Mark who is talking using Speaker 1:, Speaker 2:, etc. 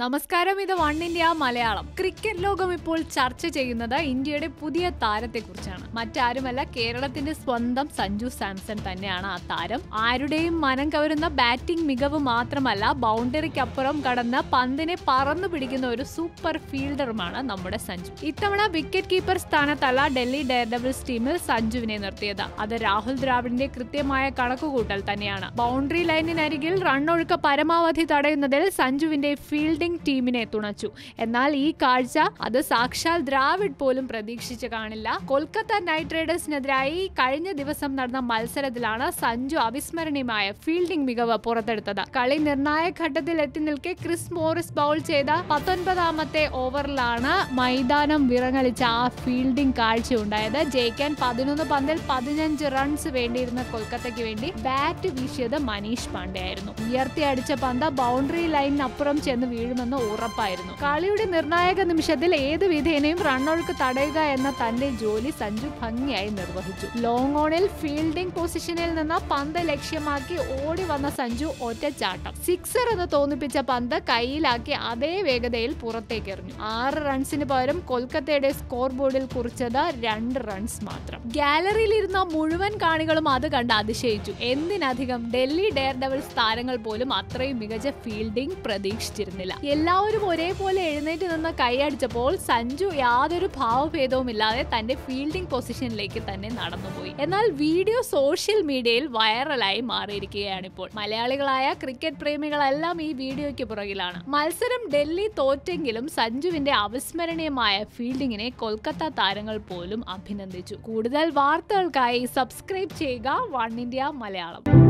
Speaker 1: നമസ്കാരം ഇത് one India Malayalam. Cricket ലോകം ഇപ്പോൾ ചർച്ച ചെയ്യുന്നത് ഇന്ത്യയുടെ പുതിയ താരത്തെക്കുറിച്ചാണ്. മറ്റാരുമല്ല കേരളത്തിന്റെ സ്വന്തം സഞ്ജു സാംസൺ തന്നെയാണ് ആ താരം. ആരുടെയും മനം കവരുന്ന ബാറ്റിംഗ് മികവ് മാത്രമല്ല ബൗണ്ടറിക്കപ്പുറം കടന്ന് പന്തിനെ പറന്നു പിടിക്കുന്ന ഒരു സൂപ്പർ ഫീൽഡറുമാണ് നമ്മുടെ സഞ്ജു. ഇത്തവണ വിക്കറ്റ് കീപ്പർ സ്ഥാനത്തല്ല ഡൽഹി ഡെയർഡബിൾസ് ടീമിൽ സഞ്ജുവിനെ നിർത്തിയത്. അത് രാഹുൽ ദ്രാവിഡിന്റെ കൃത്യമായ കണക്കുകൂട്ടൽ തന്നെയാണ്. ബൗണ്ടറി ലൈനിനരികിൽ റണ്ണൊഴുക്ക് പരമാവധി തടയുന്നതിൽ സഞ്ജുവിന്റെ ഫീൽഡിംഗ് ടീമിനെ തുണച്ചു. എന്നാൽ ഈ കാഴ്ച അത് സാക്ഷാൽ ദ്രാവിഡ് പോലും പ്രതീക്ഷിച്ച് കാണില്ല. കൊൽക്കത്ത നൈറ്റ് റൈഡേഴ്സിനെതിരായി കഴിഞ്ഞ ദിവസം നടന്ന മത്സരത്തിലാണ് സഞ്ജു അവിസ്മരണീയമായ ഫീൽഡിംഗ് മികവ് പുറത്തെടുത്തത്. കളി നിർണായക ഘട്ടത്തിൽ എത്തി നിൽക്കെ ക്രിസ് മോറിസ് ബൗൾ ചെയ്ത പത്തൊൻപതാമത്തെ ഓവറിലാണ് മൈതാനം വിറങ്ങലിച്ച ആ ഫീൽഡിംഗ് കാഴ്ച ഉണ്ടായത് ജയിക്കാൻ പതിനൊന്ന് പന്തിൽ പതിനഞ്ച് റൺസ് വേണ്ടിയിരുന്ന കൊൽക്കത്തയ്ക്ക് വേണ്ടി ബാറ്റ് വീശിയത് മനീഷ് പാണ്ഡെ ആയിരുന്നു ഉയർത്തി അടിച്ച പന്ത് ബൗണ്ടറി ലൈനിനപ്പുറം ചെന്ന് വീഴുമെന്ന് ഉറപ്പായിരുന്നു. കളിയുടെ നിർണായക നിമിഷത്തിൽ ഏത് വിധേനയും റണ്ണൊഴുക്ക് തടയുക എന്ന തന്റെ ജോലി സഞ്ജു ഭംഗിയായി നിർവഹിച്ചു. ലോങ് ഓണിൽ ഫീൽഡിംഗ് പൊസിഷനിൽ നിന്ന് പന്ത് ലക്ഷ്യമാക്കി ഓടി വന്ന സഞ്ജു ഒറ്റച്ചാട്ടം. സിക്സർ എന്ന് തോന്നിപ്പിച്ച പന്ത് കയ്യിലാക്കി അതേ വേഗതയിൽ പുറത്തേക്ക് എറിഞ്ഞു ആറ് റൺസിന് പകരം കൊൽക്കത്തയുടെ സ്കോർ ബോർഡിൽ കുറിച്ചത് രണ്ട് റൺസ് മാത്രം. ഗാലറിയിലിരുന്ന മുഴുവൻ കാണികളും അത് കണ്ട് അതിശയിച്ചു. എന്തിനധികം ഡൽഹി ഡെയർ ഡബിൾസ് താരങ്ങൾ പോലും അത്രയും മികച്ച ഫീൽഡിംഗ് പ്രതീക്ഷിച്ചിരുന്നില്ല. എല്ലാവരും ഒരേപോലെ എഴുന്നേറ്റ് നിന്ന് കൈയടിച്ചപ്പോൾ സഞ്ജു യാതൊരു ഭാവഭേദവുമില്ലാതെ തന്റെ ഫീൽഡിംഗ് പൊസിഷനിലേക്ക് തന്നെ നടന്നുപോയി. എന്നാൽ വീഡിയോ സോഷ്യൽ മീഡിയയിൽ വൈറലായി മാറിയിരിക്കുകയാണ് ഇപ്പോൾ മലയാളികളായ ക്രിക്കറ്റ് പ്രേമികളെല്ലാം ഈ വീഡിയോയ്ക്ക് പുറകിലാണ്. മത്സരം ഡൽഹി തോറ്റെങ്കിലും സഞ്ജുവിന്റെ അവിസ്മരണീയമായ ഫീൽഡിങ്ങിനെ കൊൽക്കത്ത താരങ്ങൾ പോലും അഭിനന്ദിച്ചു. കൂടുതൽ വാർത്തകൾക്കായി സബ്സ്ക്രൈബ് ചെയ്യുക വൺ ഇന്ത്യ മലയാളം.